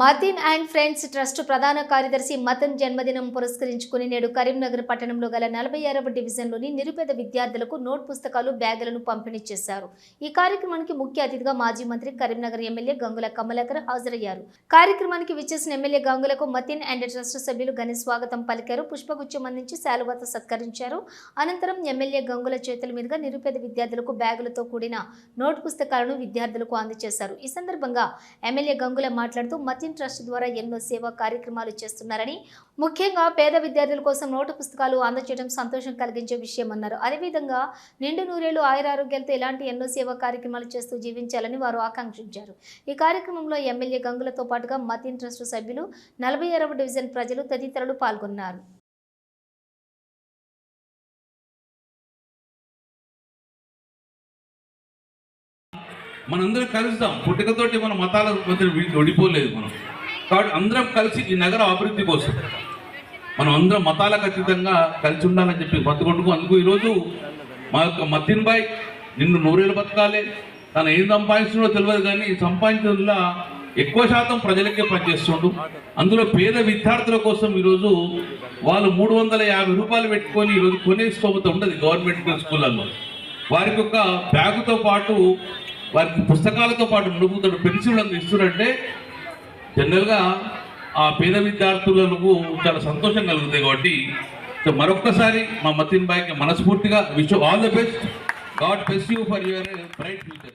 Matin and friends trust ప్రధాన కార్యదర్శి మతన్ జన్మదినం పురస్కరించుకుని నేడు కరీంనగర్ పట్టణంలో గల నలభై ఆరవ డివిజన్లోని నిరుపేద విద్యార్థులకు నోట్ పుస్తకాలు బ్యాగులను పంపిణీ చేశారు. ఈ కార్యక్రమానికి ముఖ్య అతిథిగా మాజీ మంత్రి కరీంనగర్ ఎమ్మెల్యే గంగుల కమలాకర్ హాజరయ్యారు. కార్యక్రమానికి విచ్చేసిన ఎమ్మెల్యే గంగులకు మతిన్ అండ్ ట్రస్ట్ సభ్యులు ఘన స్వాగతం పలికారు. పుష్పగుచ్చం అందించి శాలువాతో సత్కరించారు. అనంతరం ఎమ్మెల్యే గంగుల చేతుల మీదుగా నిరుపేద విద్యార్థులకు బ్యాగులతో కూడిన నోట్ పుస్తకాలను విద్యార్థులకు అందజేశారు. ఈ సందర్భంగా ఎమ్మెల్యే గంగుల మాట్లాడుతూ మతిన్ ట్రస్ట్ ద్వారా ఎన్నో సేవా కార్యక్రమాలు చేస్తున్నారని ముఖ్యంగా పేద విద్యార్థుల కోసం నోటు పుస్తకాలు అందచేయడం సంతోషం కలిగించే విషయమన్నారు అదేవిధంగా నిండు నూరేళ్ళు ఆయురారోగ్యాలతో ఇలాంటి ఎన్నో సేవా కార్యక్రమాలు చేస్తూ జీవించాలని వారు ఆకాంక్షించారు. ఈ కార్యక్రమంలో ఎమ్మెల్యే గంగులతో పాటుగా మతీన్ ట్రస్ట్ సభ్యులు నలభై ఆరవ డివిజన్ ప్రజలు తదితరులు పాల్గొన్నారు. మనందరం కలుస్తాం. పుట్టుకతోటి మన మతాల మధ్య విడిపోలేదు మనం. కాబట్టి అందరం కలిసి ఈ నగర అభివృద్ధి కోసం మనం అందరం మతాలకు అతీతంగా కలిసి ఉండాలని చెప్పి బతుకొట్టుకు అందుకు ఈరోజు మా యొక్క మతిన్ బాయ్ నిన్ను నూరేళ్ళు బతకాలి. తను ఏం సంపాదించడో తెలియదు కానీ సంపాదించడంలో ఎక్కువ శాతం ప్రజలకే పనిచేస్తుండు. అందులో పేద విద్యార్థుల కోసం ఈరోజు వాళ్ళు మూడు వందల యాభై రూపాయలు పెట్టుకొని ఈరోజు కొనే స్తోమత ఉండదు గవర్నమెంట్ స్కూళ్ళల్లో. వారికి ఒక బ్యాగుతో పాటు వారికి పుస్తకాలతో పాటు నడుపుతాడు పెన్సిల్ అంత జనరల్గా ఆ పేద విద్యార్థులకు చాలా సంతోషం కలుగుతాయి కాబట్టి సో మరొక్కసారి మా మతిన్ బాయ్కి మనస్ఫూర్తిగా wish all the best. God best you for your bright future.